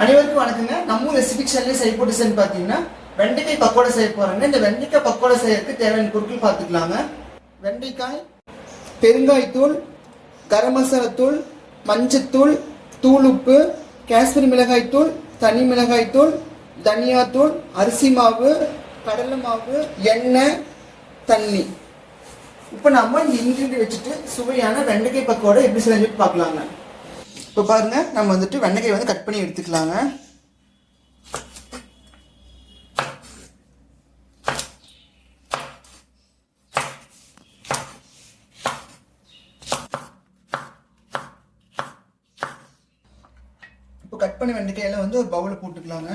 அனைவருக்கும் வணக்கங்க. நம்ம ரெசிபி சேனல் செய்ய போட்டு சென்று பார்த்தீங்கன்னா வெண்டைக்காய் பக்கோடை செய்ய போறாங்க. இந்த வெண்டைக்காய் பக்கோடை செய்யறதுக்கு தேவையான பொருட்கள் பார்த்துக்கலாங்க. வெண்டைக்காய் பெருங்காய்த்தூள் கரம் மசாலாத்தூள் மஞ்சத்தூள் தூள் உப்பு காஷ்மீரி மிளகாய் தூள் தனி மிளகாய் தூள் தனியாத்தூள் அரிசி மாவு கடலை மாவு எண்ணெய் தண்ணி. இப்போ நம்ம இந்த இன்கிரீடியன்ட் வச்சுட்டு சுவையான வெண்டைக்காய் பக்கோடை எப்படி செஞ்சு பார்க்கலாங்க. இப்போ பாருங்க நம்ம வந்துட்டு வெண்டைக்காய் வந்து கட் பண்ணி எடுத்துக்கலாங்க. இப்போ கட் பண்ணி வெண்டைக்காயெல்லாம் வந்து ஒரு பவுலில் போட்டுக்கலாங்க.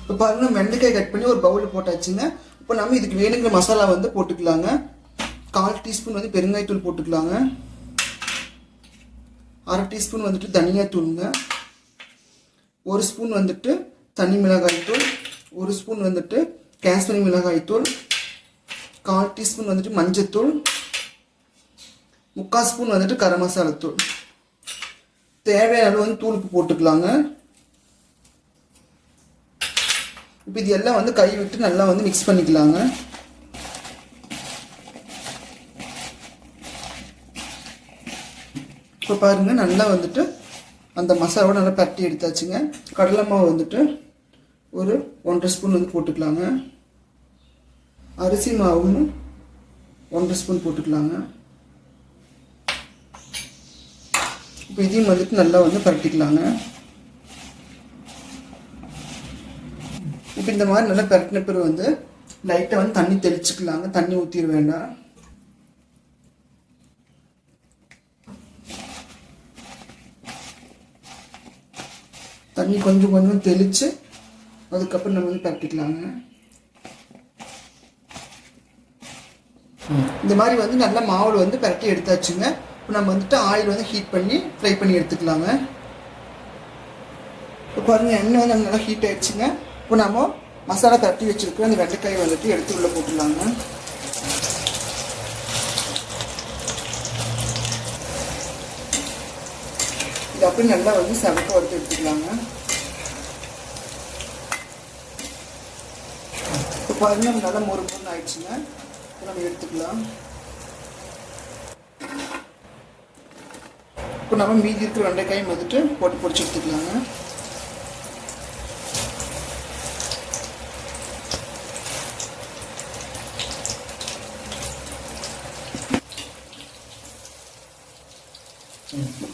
இப்போ பாருங்க வெண்டைக்காய் கட் பண்ணி ஒரு பவுலில் போட்டாச்சுங்க. இப்போ நம்ம இதுக்கு வேணுங்கிற மசாலா வந்து போட்டுக்கலாங்க. கால் டீஸ்பூன் வந்து பெருங்காயத்தூள் போட்டுக்கலாங்க. அரை டீஸ்பூன் வந்துட்டு தனியாத்தூளுங்க ஒரு ஸ்பூன் வந்துட்டு தனி மிளகாய்த்தூள் ஒரு ஸ்பூன் வந்துட்டு காஷ்மீரி மிளகாய்த்தூள் கால் டீஸ்பூன் வந்துட்டு மஞ்சத்தூள் முக்கால் ஸ்பூன் வந்துட்டு கரம் மசாலா தூள். தேவையான அளவு வந்து தூளுக்கு போட்டுக்கலாங்க. இப்போ இது எல்லாம் வந்து கை விட்டு நல்லா வந்து மிக்ஸ் பண்ணிக்கலாங்க. இப்போ பாருங்கள் நல்லா வந்துட்டு அந்த மசாலாவோட நல்லா பரட்டி எடுத்தாச்சுங்க. கடலை மாவு வந்துட்டு ஒரு ஒன்றரை ஸ்பூன் வந்து போட்டுக்கலாங்க. அரிசி மாவும் ஒன்றரை ஸ்பூன் போட்டுக்கலாங்க. இப்போ இதையும் வந்துட்டு நல்லா வந்து பரட்டிக்கலாங்க. இப்போ இந்த மாதிரி நல்லா பரட்டின பிறகு வந்து லைட்டாக வந்து தண்ணி தெளிச்சுக்கலாங்க. தண்ணி ஊற்றிட வேண்டாம். தண்ணி கொஞ்சம் கொஞ்சம் தெளித்து அதுக்கப்புறம் நம்ம வந்து பரட்டிக்கலாங்க. இந்த மாதிரி வந்து நல்லா மாவில் வந்து பரட்டி எடுத்தாச்சுங்க. இப்போ நம்ம வந்துட்டு ஆயில் வந்து ஹீட் பண்ணி ஃப்ரை பண்ணி எடுத்துக்கலாங்க. இப்போ பாருங்க எண்ணெய் வந்து நல்லா ஹீட் ஆயிடுச்சுங்க. இப்போ நம்ம மசாலா தட்டி வச்சிருக்கிற அந்த வெண்டைக்காய் வந்துட்டு எடுத்து உள்ளே போட்டுடலாங்க. இது அப்படியே நல்லா வந்து செவக்க வறுத்து எடுத்துக்கலாங்க. இப்போ பாருங்க நல்லா மொறு மொறுன்னு ஆயிடுச்சுங்க. இப்போ நம்ம எடுத்துக்கலாம். இப்போ நம்ம மீதி இருக்கிற வெண்டைக்காயும் வந்துட்டு போட்டு பொடிச்சு எடுத்துக்கலாங்க.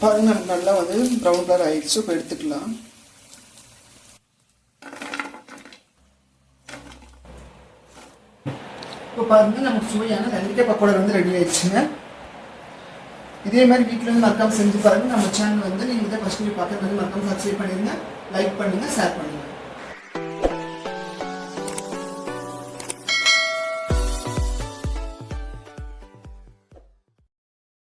பாருங்க நல்லா வந்து ப்ரௌன் கலர் ஆயிடுச்சு இப்போ எடுத்துக்கலாம். இப்போ பாருங்க நமக்கு சுவையான வெண்டைக்காய் பக்கோடா வந்து ரெடி ஆயிடுச்சுங்க. இதே மாதிரி வீட்டில் வந்து மறக்காம செஞ்சு பாருங்க. நம்ம சேனல் வந்து நீங்கள் இதை ஃபஸ்ட் பார்க்கறது வந்து மறக்காம சப்ஸ்கிரைப் பண்ணிடுங்க லைக் பண்ணுங்க ஷேர் பண்ணுங்க.